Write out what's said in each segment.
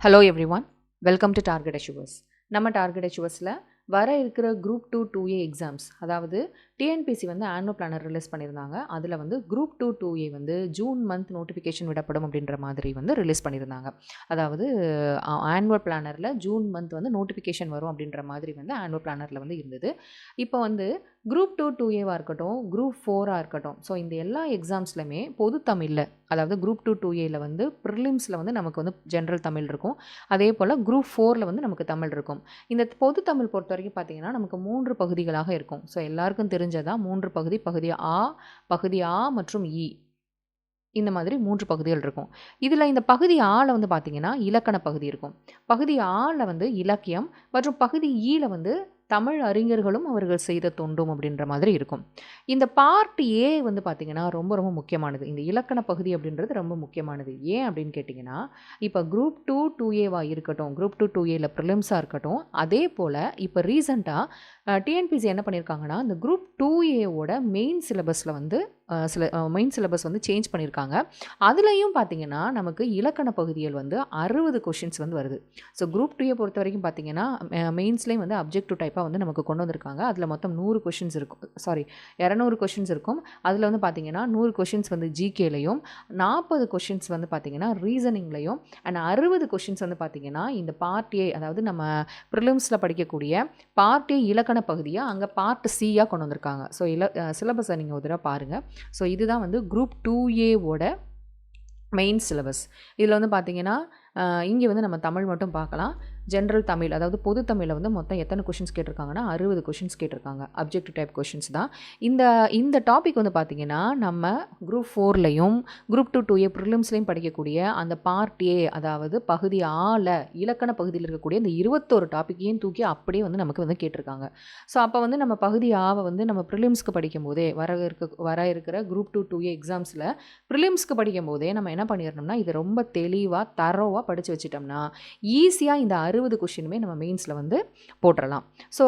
Hello everyone welcome to target achievers நம்ம target அச்சுவர்ஸில் வர இருக்கிற group two two A exams அதாவது டிஎன்பிசி வந்து ஆனுவல் பிளானர் ரிலீஸ் பண்ணியிருந்தாங்க அதில் வந்து குரூப் டூ டூ ஏ வந்து ஜூன் மந்த் நோட்டிஃபிகேஷன் விடப்படும் அப்படின்ற மாதிரி வந்து ரிலீஸ் பண்ணியிருந்தாங்க அதாவது ஆனுவல் பிளானரில் ஜூன் மந்த் வந்து நோட்டிஃபிகேஷன் வரும் அப்படின்ற மாதிரி வந்து ஆனுவல் பிளானரில் வந்து இருந்தது. இப்போ வந்து குரூப் டூ டூ ஏவாக இருக்கட்டும் குரூப் ஃபோராக இருக்கட்டும் ஸோ இந்த எல்லா எக்ஸாம்ஸ்லையுமே பொது தமிழில் அதாவது குரூப் டூ டூ ஏல வந்து ப்ரிலிம்ஸில் வந்து நமக்கு வந்து ஜென்ரல் தமிழ் இருக்கும். அதே போல் குரூப் ஃபோரில் வந்து நமக்கு தமிழ் இருக்கும். இந்த பொது தமிழ் பொறுத்த வரைக்கும் பார்த்தீங்கன்னா நமக்கு மூன்று பகுதிகளாக இருக்கும். ஸோ எல்லாருக்கும் தெரிஞ்சதா? மூன்று பகுதி பகுதி ஆ பகுதி ஆ மற்றும் இ. இந்த மாதிரி மூன்று பகுதிகள் இருக்கும். இதில் இந்த பகுதி ஆல வந்து பார்த்திங்கன்னா இலக்கண பகுதி இருக்கும். பகுதி ஆல வந்து இலக்கியம் மற்றும் பகுதி ஈல வந்து தமிழ் அறிஞர்களும் அவர்கள் செய்த தொண்டும் அப்படின்ற மாதிரி இருக்கும். இந்த பார்ட் ஏ வந்து பார்த்திங்கன்னா ரொம்ப ரொம்ப முக்கியமானது. இந்த இலக்கண பகுதி அப்படின்றது ரொம்ப முக்கியமானது. ஏன் அப்படின்னு கேட்டிங்கன்னா இப்போ குரூப் டூ டூ ஏவாக இருக்கட்டும் குரூப் டூ டூ ஏல ப்ரிலிம்ஸாக இருக்கட்டும் அதே போல் இப்போ ரீசண்டாக டிஎன்பிசி என்ன பண்ணியிருக்காங்கன்னா இந்த குரூப் டூ ஏவோட மெயின் சிலபஸில் வந்து சில மெயின் சிலபஸ் வந்து சேஞ்ச் பண்ணியிருக்காங்க அதுலேயும் பார்த்தீங்கன்னா நமக்கு இலக்கண பகுதிகள் வந்து அறுபது கொஷின்ஸ் வந்து வருது. ஸோ குரூப் டூயை பொறுத்த வரைக்கும் பார்த்தீங்கன்னா மெயின்ஸ்லேயும் வந்து அப்ஜெக்டிவ் டைப்பாக வந்து நமக்கு கொண்டு வந்திருக்காங்க. அதில் மொத்தம் நூறு கொஷின்ஸ் இருக்கும். சாரி இரநூறு கொஷின்ஸ் இருக்கும். அதில் வந்து பார்த்தீங்கன்னா நூறு கொஷின்ஸ் வந்து ஜிகேலையும் நாற்பது கொஷின்ஸ் வந்து பார்த்தீங்கன்னா ரீசனிங்லையும் அண்ட் அறுபது கொஷின்ஸ் வந்து பார்த்தீங்கன்னா இந்த பார்ட்டியை அதாவது நம்ம ப்ரிலிம்ஸில் படிக்கக்கூடிய பார்ட் இலக்கண பகுதியாக அங்கே பார்ட் சியாக கொண்டு வந்திருக்காங்க. ஸோ இல சிலபஸை நீங்கள் ஒரு தடவை பாருங்கள் ஸோ இதுதான் வந்து குரூப் டூ ஏவோட மெயின் சிலபஸ் இதில் வந்து பார்த்தீங்கன்னா இங்கே வந்து நம்ம தமிழ் மட்டும் பார்க்கலாம். ஜென்ரல் தமிழ் அதாவது பொது தமிழில் வந்து மொத்தம் எத்தனை கொஷின்ஸ் கேட்டிருக்காங்கன்னா அறுபது கொஷின்ஸ் கேட்டிருக்காங்க. அப்ஜெக்டிவ் டைப் கொஷின்ஸ் தான். இந்த இந்த டாபிக் வந்து பார்த்திங்கன்னா நம்ம குரூப் ஃபோர்லையும் குரூப் டூ டூ ஏ ப்ரிலிம்ஸ்லேயும் படிக்கக்கூடிய அந்த பார்ட் ஏ அதாவது பகுதி ஆல இலக்கண பகுதியில் இருக்கக்கூடிய இந்த இருபத்தோரு டாப்பிக்கையும் தூக்கி அப்படியே வந்து நமக்கு வந்து கேட்டிருக்காங்க. ஸோ அப்போ வந்து நம்ம பகுதி ஆவை வந்து நம்ம ப்ரிலிம்ஸ்க்கு படிக்கும் போதே வர இருக்க வர இருக்கிற குரூப் டூ டூ ஏ எக்ஸாம்ஸில் ப்ரிலிம்ஸ்க்கு படிக்கும் போதே நம்ம என்ன பண்ணிடணும்னா இதை ரொம்ப தெளிவாக தரோவாக படித்து வச்சிட்டோம்னா ஈஸியாக இந்த அறு அறுபது கொஷினுமே நம்ம மெயின்ஸில் வந்து போட்டுடலாம் ஸோ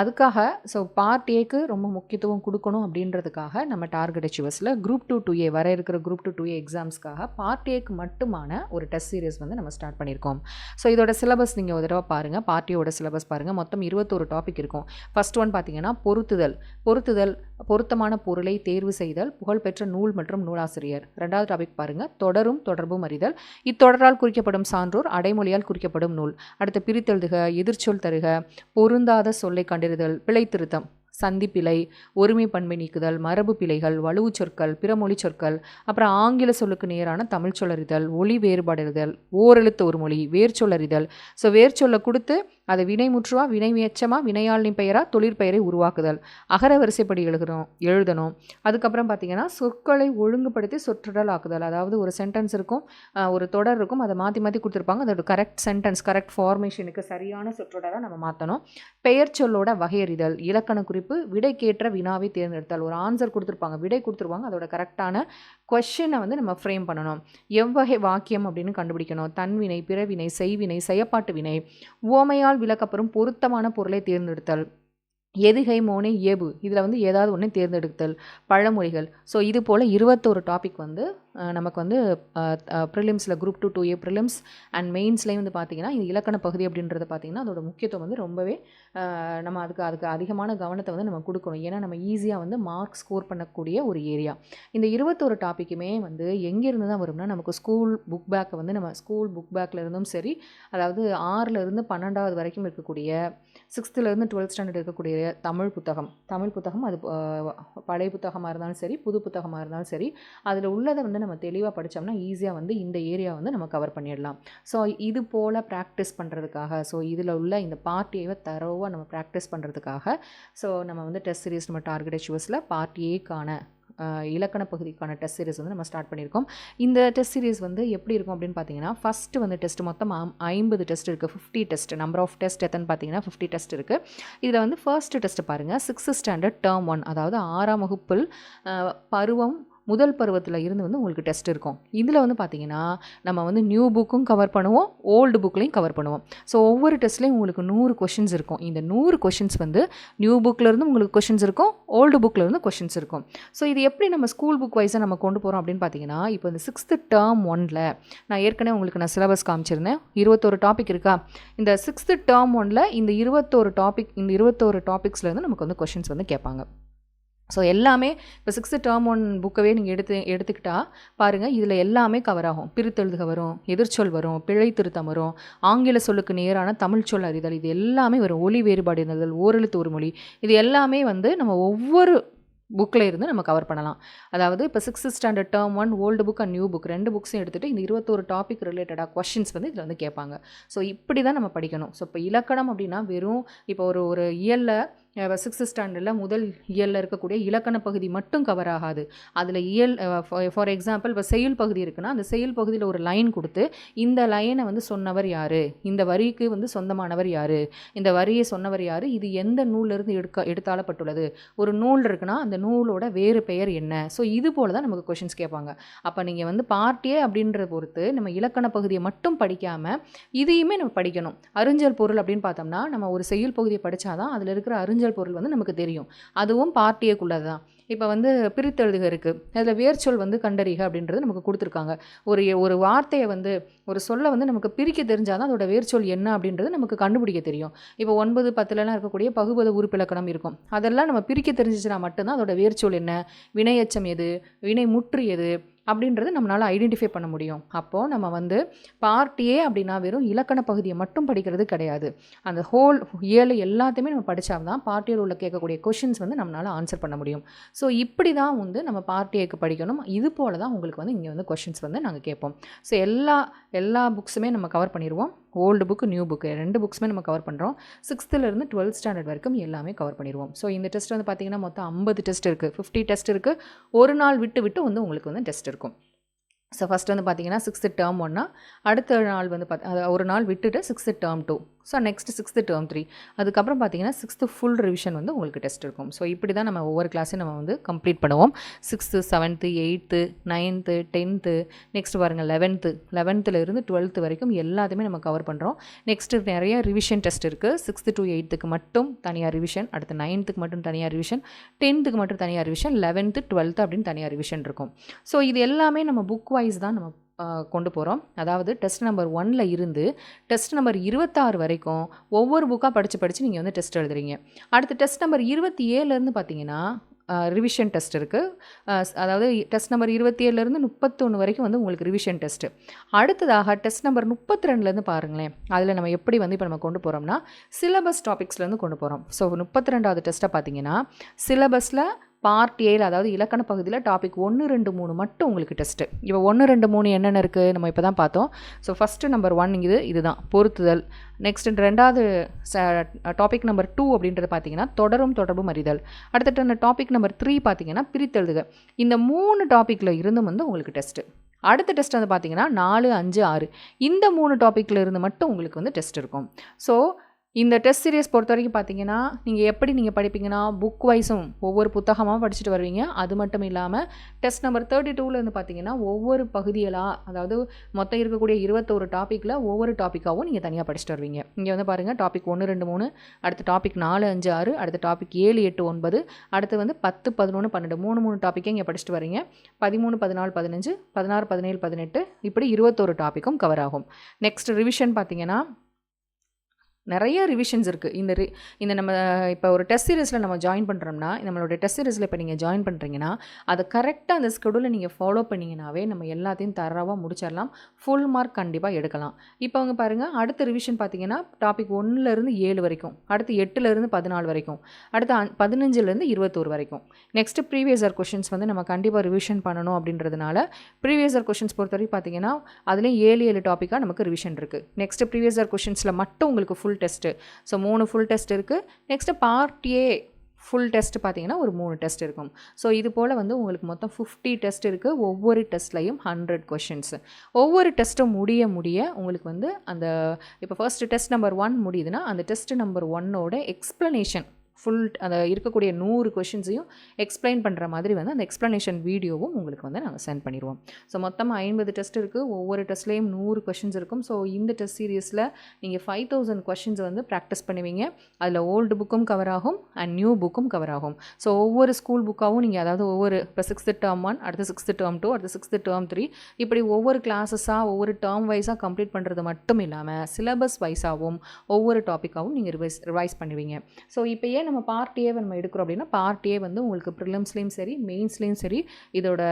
அதுக்காக ஸோ பார்ட் ஏக்கு ரொம்ப முக்கியத்துவம் கொடுக்கணும் அப்படின்றதுக்காக நம்ம டார்கெட் அச்சீவர்ஸில் குரூப் டூ டூ ஏ வர இருக்கிற குரூப் டூ டூ ஏ எக்ஸாம்ஸ்க்காக பார்ட் ஏக்கு மட்டுமான ஒரு டெஸ்ட் சீரியஸ் வந்து நம்ம ஸ்டார்ட் பண்ணியிருக்கோம். ஸோ இதோட சிலபஸ் நீங்கள் ஒரு தடவை பாருங்கள் பார்ட்டியோட சிலபஸ் பாருங்கள் மொத்தம் இருபத்தோரு டாபிக் இருக்கும். ஃபஸ்ட் ஒன் பார்த்தீங்கன்னா பொருத்துதல். பொருத்துதல் பொருத்தமான பொருளை தேர்வு செய்தல் புகழ்பெற்ற நூல் மற்றும் நூலாசிரியர். ரெண்டாவது டாபிக் பாருங்கள் தொடரும் தொடர்பும் அறிதல். இத்தொடரால் குறிக்கப்படும் சான்றோர் அடைமொழியால் குறிக்கப்படும் நூல். அடுத்து பிரித்தெழுதுக எதிர்ச்சொல் தருக பொருந்தாத சொல்லை கண்டறிதல் பிழைத்திருத்தம். சந்திப்பிழை ஒருமை பன்மை நீக்குதல் மரபு பிழைகள் வலுவு சொற்கள் பிறமொழி சொற்கள் அப்புறம் ஆங்கில சொல்லுக்கு நேரான தமிழ் சொல்லறிதல் ஒளி வேறுபாடுதல் ஓரெழுத்து ஒரு மொழி வேர் சொல்லறிதல். ஸோ வேர் சொல்ல கொடுத்து அதை வினைமுற்றுவா வினை வேச்சமா வினையாளினி பெயரா தொழிற்பெயரை உருவாக்குதல். அகர வரிசைப்படி எழுதணும் எழுதணும். அதுக்கப்புறம் பார்த்தீங்கன்னா சொற்களை ஒழுங்குபடுத்தி சொற்றொடல் ஆக்குதல். அதாவது ஒரு சென்டென்ஸ் இருக்கும் ஒரு தொடர் இருக்கும் அதை மாற்றி மாற்றி கொடுத்துருப்பாங்க. அதோட கரெக்ட் சென்டென்ஸ் கரெக்ட் ஃபார்மேஷனுக்கு சரியான சொற்றொடராக நம்ம மாற்றணும் பெயர் சொல்லோட வகையறிதல் இலக்கண குறிப்பு விடைக்கேற்ற வினாவை தேர்ந்தெடுத்தல். ஒரு ஆன்சர் கொடுத்துருப்பாங்க. விடை கொடுத்துருவாங்க. அதோட கரெக்டான கொஷினை வந்து நம்ம ஃப்ரேம் பண்ணணும். எவ்வகை வாக்கியம் அப்படின்னு கண்டுபிடிக்கணும். தன்வினை பிறவினை செய்வினை செயப்பாட்டு வினை. ஓமையால் விளக்கப்பெறும் பொருத்தமான பொருளை தேர்ந்தெடுத்தல். எதுகை மோனை ஏபு இதில் வந்து ஏதாவது ஒன்று தேர்ந்தெடுத்தல். பழமொழிகள். ஸோ இது போல் இருபத்தோரு டாபிக் வந்து நமக்கு வந்து ப்ரிலிம்ஸில் group two two A prelims and மெயின்ஸ்லேயும் வந்து பார்த்திங்கன்னா இந்த இலக்கண பகுதி அப்படின்றத பார்த்திங்கன்னா அதோட முக்கியத்துவம் வந்து ரொம்பவே நம்ம அதுக்கு அதுக்கு அதிகமான கவனத்தை வந்து நம்ம கொடுக்கணும். ஏன்னா நம்ம ஈஸியாக வந்து மார்க் ஸ்கோர் பண்ணக்கூடிய ஒரு ஏரியா இந்த இருபத்தோரு டாப்பிக்குமே வந்து எங்கேருந்து தான் வரும்னா நமக்கு ஸ்கூல் புக் பேக்கை வந்து நம்ம ஸ்கூல் புக் பேக்கில் இருந்தும் சரி அதாவது ஆறிலிருந்து பன்னெண்டாவது வரைக்கும் இருக்கக்கூடிய சிக்ஸ்த்துலேருந்து டுவெல்த் ஸ்டாண்டர்ட் இருக்கக்கூடிய தமிழ் புத்தகம். தமிழ் புத்தகம் அது பழைய புத்தகமாக இருந்தாலும் சரி புது புத்தகமாக இருந்தாலும் சரி அதில் உள்ளதை வந்து நம்ம தெளிவாக படித்தோம்னா ஈஸியாக வந்து இந்த ஏரியா வந்து நம்ம கவர் பண்ணிடலாம். ஸோ இது போல் ப்ராக்டிஸ் பண்ணுறதுக்காக ஸோ இதில் உள்ள இந்த பார்ட்டியை தரோவாக நம்ம ப்ராக்டிஸ் பண்ணுறதுக்காக ஸோ நம்ம வந்து டெஸ்ட் சீரீஸ் நம்ம டார்கெட் அச்சீவர்ஸில் பார்ட் ஏக்கான இலக்கண பகுதிக்கான டெஸ்ட் சீரிஸ் வந்து நம்ம ஸ்டார்ட் பண்ணியிருக்கோம். இந்த டெஸ்ட் சீரிஸ் வந்து எப்படி இருக்கும் அப்படின்னு பார்த்தீங்கன்னா ஃபஸ்ட்டு வந்து டெஸ்ட் மொத்தம் ஐம்பது டெஸ்ட் இருக்குது fifty test number of test எத்தனை பார்த்தீங்கன்னா ஃபிஃப்டி டெஸ்ட் இருக்குது இதில் வந்து ஃபர்ஸ்ட் டெஸ்ட் பாருங்கள் சிக்ஸ்த் ஸ்டாண்டர்ட் டேர்ம் ஒன் அதாவது ஆறாம் வகுப்பில் பருவம் முதல் பருவத்தில் இருந்து வந்து உங்களுக்கு டெஸ்ட் இருக்கும். இதில் வந்து பார்த்தீங்கன்னா நம்ம வந்து நியூ புக்கும் கவர் பண்ணுவோம் ஓல்டு புக்லையும் கவர் பண்ணுவோம். ஸோ ஒவ்வொரு டெஸ்ட்லேயும் உங்களுக்கு நூறு கொஷின்ஸ் இருக்கும். இந்த நூறு கொஷின்ஸ் வந்து நியூ புக்லேருந்து உங்களுக்கு கொஷின்ஸ் இருக்கும் ஓல்டு புக்லேருந்து கொஷின்ஸ் இருக்கும். ஸோ இது எப்படி நம்ம ஸ்கூல் புக் வைஸாக நம்ம கொண்டு போகிறோம் அப்படின்னு பார்த்தீங்கன்னா இப்போ இந்த சிக்ஸ்த்து டேர்ம் ஒனில் நான் ஏற்கனவே உங்களுக்கு நான் சிலபஸ் காமிச்சிருந்தேன். இருபத்தோரு டாபிக் இருக்கா? இந்த சிக்ஸ்த்து டேர்ம் ஒனில் இந்த இருபத்தோரு டாபிக் இந்த இருபத்தோரு டாபிக்ஸ்லேருந்து நமக்கு வந்து கொஷின்ஸ் வந்து கேட்பாங்க. ஸோ எல்லாமே இப்போ சிக்ஸ்த்து டேர்ம் ஒன் புக்கவே நீங்கள் எடுத்து எடுத்துக்கிட்டால் பாருங்கள் இதில் எல்லாமே கவர் ஆகும். பிரித்தெழுதுக வரும் எதிர்ச்சொல் வரும் பிழை திருத்தம் வரும் ஆங்கில சொல்லுக்கு நேரான தமிழ் சொல் அறிதல் இது எல்லாமே வரும். ஒலி வேறுபாடு இருந்தல் ஓரெழுத்து ஒரு மொழி. இது எல்லாமே வந்து நம்ம ஒவ்வொரு புக்கில் இருந்து நம்ம கவர் பண்ணலாம். அதாவது இப்போ sixth standard term one old book and new book ரெண்டு புக்ஸும் எடுத்துகிட்டு இந்த இருபத்தோரு டாபிக் ரிலேட்டடாக கொஷின்ஸ் வந்து இதில் வந்து கேட்பாங்க. ஸோ இப்படி தான் நம்ம படிக்கணும். ஸோ இப்போ இலக்கணம் அப்படின்னா வெறும் இப்போ ஒரு ஒரு இயலில் சிக்ஸ்த் ஸ்டாண்டர்டில் முதல் இயலில் இருக்கக்கூடிய இலக்கண பகுதி மட்டும் கவர் ஆகாது. அதில் இயல் ஃபார் எக்ஸாம்பிள் இப்போ செயல் பகுதி இருக்குன்னா அந்த செயல் பகுதியில் ஒரு லைன் கொடுத்து இந்த லைனை வந்து சொன்னவர் யார்? இந்த வரிக்கு வந்து சொந்தமானவர் யார்? இந்த வரியை சொன்னவர் யார்? இது எந்த நூலிருந்து எடுக்க எடுத்தாளப்பட்டுள்ளது? ஒரு நூல் இருக்குன்னா அந்த நூலோட வேறு பெயர் என்ன? ஸோ இது போல் தான் நமக்கு கொஷின்ஸ் கேட்பாங்க. அப்போ நீங்கள் வந்து பார்ட்டியே அப்படின்றத பொறுத்து நம்ம இலக்கண பகுதியை மட்டும் படிக்காமல் இதையுமே நம்ம படிக்கணும். அறிஞ்சல் பொருள் அப்படின்னு பார்த்தோம்னா நம்ம ஒரு செயல் பகுதியை படித்தாதான் அதில் இருக்கிற அறிஞ்சல் பொருள் வந்து நமக்கு தெரியும். அதுவும் பார்ட்டியக்குள்ளது தான் இப்போ வந்து பிரித்தெழுதுக இருக்குது அதில் வேர்ச்சொல் வந்து கண்டறிக அப்படின்றது நமக்கு கொடுத்துருக்காங்க. ஒரு ஒரு வார்த்தையை வந்து ஒரு சொல்லை வந்து நமக்கு பிரிக்க தெரிஞ்சால் தான் அதோட வேர்ச்சொல் என்ன அப்படின்றது நமக்கு கண்டுபிடிக்க தெரியும். இப்போ ஒன்பது பத்துலலாம் இருக்கக்கூடிய பகுபத உறுப்பிலக்கணம் இருக்கும். அதெல்லாம் நம்ம பிரிக்க தெரிஞ்சிச்சுனா மட்டும்தான் அதோட வேர்ச்சொல் என்ன வினையச்சம் எது வினை முற்று எது அப்படின்றது நம்மளால் ஐடென்டிஃபை பண்ண முடியும். அப்போது நம்ம வந்து பார்ட்டியே அப்படின்னா வெறும் இலக்கண பகுதியை மட்டும் படிக்கிறது கிடையாது. அந்த ஹோல் ஏழு எல்லாத்தையுமே நம்ம படித்தா தான் பார்ட்டியில் உள்ள கேட்கக்கூடிய கொஷின்ஸ் வந்து நம்மளால் ஆன்சர் பண்ண முடியும். ஸோ இப்படி தான் வந்து நம்ம பார்ட் படிக்கணும். இது போல் தான் உங்களுக்கு வந்து இங்கே வந்து கொஷின்ஸ் வந்து நாங்கள் கேட்போம். ஸோ எல்லா எல்லா புக்ஸுமே நம்ம கவர் பண்ணிடுவோம் ஓல்டு புக்கு நியூ புக்கு ரெண்டு புக்ஸுமே நம்ம கவர் பண்ணுறோம் சிக்ஸ்த்துலேருந்து டுவெல்த் ஸ்டாண்டர்ட் வரைக்கும் எல்லாமே கவர் பண்ணிடுவோம். ஸோ இந்த டெஸ்ட் வந்து பார்த்திங்கன்னா மொத்தம் ஐம்பது டெஸ்ட் இருக்குது ஃபிஃப்டி டெஸ்ட் இருக்குது ஒரு நாள் விட்டு விட்டு வந்து உங்களுக்கு வந்து டெஸ்ட் இருக்கும். ஸோ ஃபஸ்ட் வந்து பார்த்தீங்கன்னா சிக்ஸ்த்து டேர்ம் ஒன்னா அடுத்த நாள் வந்து பார்த்து ஒரு நாள் விட்டுட்டு sixth term two so next sixth term three அதுக்கப்புறம் பார்த்தீங்கன்னா சிக்ஸ்த்து ஃபுல் ரிவிஷன் வந்து உங்களுக்கு டெஸ்ட் இருக்கும். ஸோ இப்படி தான் நம்ம ஒவ்வொரு கிளாஸையும் நம்ம வந்து கம்ப்ளீட் பண்ணுவோம். Sixth seventh eighth ninth tenth next பாருங்கள் லெவன்த்து லெவன்த்துலேருந்து டுவெல்த்து வரைக்கும் எல்லாத்தையுமே நம்ம கவர் பண்ணுறோம் நெக்ஸ்ட்டு நிறைய ரிவிஷன் டெஸ்ட் இருக்குது சிக்ஸ்த்து டு எயித்துக்கு மட்டும் தனியாக ரிவிஷன் அடுத்து நைன்த்துக்கு மட்டும் தனியாக ரிவிஷன் டென்த்துக்கு மட்டும் தனியாக ரிவிஷன் லெவன்த்து டுவெல்த்து அப்படின்னு தனியாக ரிவிஷன் இருக்கும். ஸோ இது எல்லாமே நம்ம புக் வைஸ் தான் நம்ம கொண்டு போகிறோம் அதாவது டெஸ்ட் நம்பர் ஒனில் இருந்து டெஸ்ட் நம்பர் இருபத்தாறு வரைக்கும் ஒவ்வொரு புக்காக படித்து படித்து நீங்கள் வந்து டெஸ்ட் எழுதுறீங்க. அடுத்து டெஸ்ட் நம்பர் இருபத்தி ஏழுலேருந்து பார்த்தீங்கன்னா ரிவிஷன் டெஸ்ட் இருக்குது அதாவது டெஸ்ட் நம்பர் இருபத்தி ஏழுலேருந்து முப்பத்தொன்று வரைக்கும் வந்து உங்களுக்கு ரிவிஷன் டெஸ்ட்டு அடுத்ததாக டெஸ்ட் நம்பர் முப்பத்தி ரெண்டுலேருந்து பாருங்களேன் அதில் நம்ம எப்படி வந்து இப்போ நம்ம கொண்டு போகிறோம்னா சிலபஸ் டாபிக்ஸ்லேருந்து கொண்டு போகிறோம் ஸோ முப்பத்தி ரெண்டாவது டெஸ்ட்டை பார்த்தீங்கன்னா சிலபஸில் பார்ட் ஏல அதாவது இலக்கண பகுதியில் டாபிக் ஒன்று ரெண்டு மூணு மட்டும் உங்களுக்கு டெஸ்ட்டு இப்போ ஒன்று ரெண்டு மூணு என்னென்ன இருக்குது நம்ம இப்போ தான் பார்த்தோம். ஸோ ஃபஸ்ட்டு நம்பர் ஒன் இது இதுதான் பொருத்துதல். நெக்ஸ்ட் ரெண்டாவது டாபிக் நம்பர் டூ அப்படின்றது பார்த்தீங்கன்னா தொடரும் தொடர்பும் அறிதல். அடுத்தட்டு டாபிக் நம்பர் த்ரீ பார்த்தீங்கன்னா பிரித்தெழுதுக. இந்த மூணு டாப்பிக்கில் இருந்தும் வந்து உங்களுக்கு டெஸ்ட்டு அடுத்த டெஸ்ட் வந்து பார்த்தீங்கன்னா நாலு அஞ்சு ஆறு. இந்த மூணு டாப்பிக்கில் இருந்து மட்டும் உங்களுக்கு வந்து டெஸ்ட் இருக்கும். ஸோ இந்த டெஸ்ட் சீரியஸ் பொறுத்த வரைக்கும் பார்த்தீங்கன்னா நீங்கள் எப்படி நீங்கள் படிப்பீங்கன்னா புக் வைஸும் ஒவ்வொரு புத்தகமாக படிச்சுட்டு வருவீங்க. அது மட்டும் இல்லாமல் டெஸ்ட் நம்பர் தேர்ட்டி டூலேருந்து பார்த்தீங்கன்னா ஒவ்வொரு பகுதியெல்லாம் அதாவது மொத்தம் இருக்கக்கூடிய இருபத்தோரு டாப்பிக்கில் ஒவ்வொரு டாப்பிக்காகவும் நீங்கள் தனியாக படிச்சுட்டு வருவீங்க. இங்கே வந்து பாருங்கள் டாபிக் ஒன்று ரெண்டு மூணு அடுத்த டாபிக் நாலு அஞ்சு ஆறு அடுத்த டாபிக் ஏழு எட்டு ஒன்பது அடுத்து வந்து பத்து பதினொன்று பன்னெண்டு மூணு மூணு டாப்பிக்கே இங்கே படிச்சுட்டு வரீங்க. பதிமூணு பதினாலு பதினஞ்சு பதினாறு பதினேழு பதினெட்டு இப்படி இருபத்தோரு டாப்பிக்கும் கவர் ஆகும். நெக்ஸ்ட் ரிவிஷன் பார்த்தீங்கன்னா நிறைய ரிவிஷன்ஸ் இருக்குது இந்த ரி இந்த நம்ம இப்போ ஒரு டெஸ்ட் சீரீஸில் நம்ம ஜாயின் பண்ணுறோம்னா நம்மளோட டெஸ்ட் சீரீஸில் இப்போ நீங்கள் ஜாயின் பண்ணுறீங்கன்னா அதை கரெக்டாக அந்த ஸ்கெடியூலை நீங்கள் ஃபாலோ பண்ணிங்கனாவே நம்ம எல்லாத்தையும் தரவாக முடிச்சிடலாம். ஃபுல் மார்க் கண்டிப்பாக எடுக்கலாம். இப்போ அவங்க பாருங்கள் அடுத்த ரிவிஷன் பார்த்தீங்கன்னா டாபிக் ஒன்றுலேருந்து ஏழு வரைக்கும் அடுத்து எட்டுலேருந்து பதினாலு வரைக்கும் அடுத்து பதினஞ்சுலேருந்து இருபத்தோரு வரைக்கும். நெக்ஸ்ட்டு ப்ரீவியஸர் கொஷின்ஸ் வந்து நம்ம கண்டிப்பாக ரிவிஷன் பண்ணணும் அப்படின்றதுனால ப்ரீவியஸர் கொஷின்ஸ் பொறுத்த வரைக்கும் பார்த்தீங்கன்னா அதுலேயும் ஏழு ஏழு டாப்பிக்காக நமக்கு ரிவிஷன் இருக்குது நெக்ஸ்ட்டு ப்ரீவியஸர் கொஷின்ஸில் மட்டும் உங்களுக்கு ஃபுல் டெஸ்ட்டு ஸோ மூணு ஃபுல் டெஸ்ட் இருக்குது next part A full test பார்த்தீங்கன்னா ஒரு மூணு டெஸ்ட் இருக்கும். ஸோ இது போல் வந்து உங்களுக்கு மொத்தம் ஃபிஃப்டி டெஸ்ட் இருக்குது ஒவ்வொரு டெஸ்ட்லையும் ஹண்ட்ரட் கொஷின்ஸ் ஒவ்வொரு டெஸ்ட்டும் முடிய முடிய உங்களுக்கு வந்து அந்த இப்போ ஃபர்ஸ்ட் டெஸ்ட் நம்பர் ஒன் முடியுதுன்னா அந்த டெஸ்ட் நம்பர் ஒன்னோட எக்ஸ்ப்ளனேஷன் ஃபுல் அந்த இருக்கக்கூடிய நூறு கொஷின்ஸையும் எக்ஸ்பிளைன் பண்ணுற மாதிரி வந்து அந்த எக்ஸ்ப்ளனேஷன் வீடியோவும் உங்களுக்கு வந்து நாங்கள் சென்ட் பண்ணிடுவோம் ஸோ மொத்தமாக ஐம்பது டெஸ்ட் இருக்குது ஒவ்வொரு டெஸ்ட்லேயும் நூறு கொஷின்ஸ் இருக்கும். ஸோ இந்த டெஸ்ட் சீரியஸில் நீங்கள் ஃபைவ் தௌசண்ட் கொஷின்ஸ் வந்து ப்ராக்டிஸ் பண்ணுவீங்க. அதில் ஓல்டு புக்கும் கவர் ஆகும் அண்ட் நியூ புக்கும் கவர் ஆகும். ஸோ ஒவ்வொரு ஸ்கூல் புக்காகவும் நீங்கள் அதாவது ஒவ்வொரு இப்போ சிக்ஸ்த்து டேர்ம் ஒன் அடுத்து சிக்ஸ்த்து டேர்ம் டூ அடுத்து சிக்ஸ்த்து டேர்ம் த்ரீ இப்படி ஒவ்வொரு கிளாஸஸாக ஒவ்வொரு டேர்ம் வைஸாக கம்ப்ளீட் பண்ணுறது மட்டும் இல்லாமல் சிலபஸ் வைஸாகவும் ஒவ்வொரு டாப்பிக்காகவும் நீங்கள் ரிவைஸ் ரிவைஸ் பண்ணுவீங்க. ஸோ இப்போ ஏன் நம்ம பார்ட் ஏ நம்ம எடுக்கிறோம் அப்படின்னா பார்ட் ஏ வந்து உங்களுக்கு ப்ரிலிம்ஸ்லேயும் சரி மெயின்ஸ்லேயும் சரி இதோட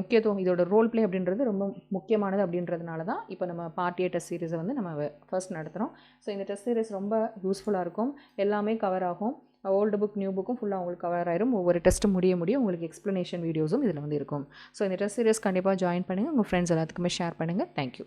முக்கியத்துவம் இதோட ரோல் ப்ளே அப்படின்றது ரொம்ப முக்கியமானது அப்படின்றதுனால தான் இப்போ நம்ம பார்ட் ஏ டெஸ்ட் சீரீஸை வந்து நம்ம ஃபர்ஸ்ட் நடத்துகிறோம் ஸோ இந்த டெஸ்ட் சீரீஸ் ரொம்ப யூஸ்ஃபுல்லாக இருக்கும். எல்லாமே கவர் ஆகும். ஓல்டு புக் நியூ புக்கும் ஃபுல்லாக உங்களுக்கு கவர் ஆயிரும். ஒவ்வொரு டெஸ்ட்டு முடிய முடியும் உங்களுக்கு எக்ஸ்ப்ளனேஷன் வீடியோஸும் இதில் வந்து இருக்கும். ஸோ இந்த டெஸ்ட் சீரியஸ் கண்டிப்பாக ஜாயின் பண்ணுங்கள் உங்கள் ஃப்ரெண்ட்ஸ் எல்லாத்துக்குமே ஷேர் பண்ணுங்கள் தேங்க்யூ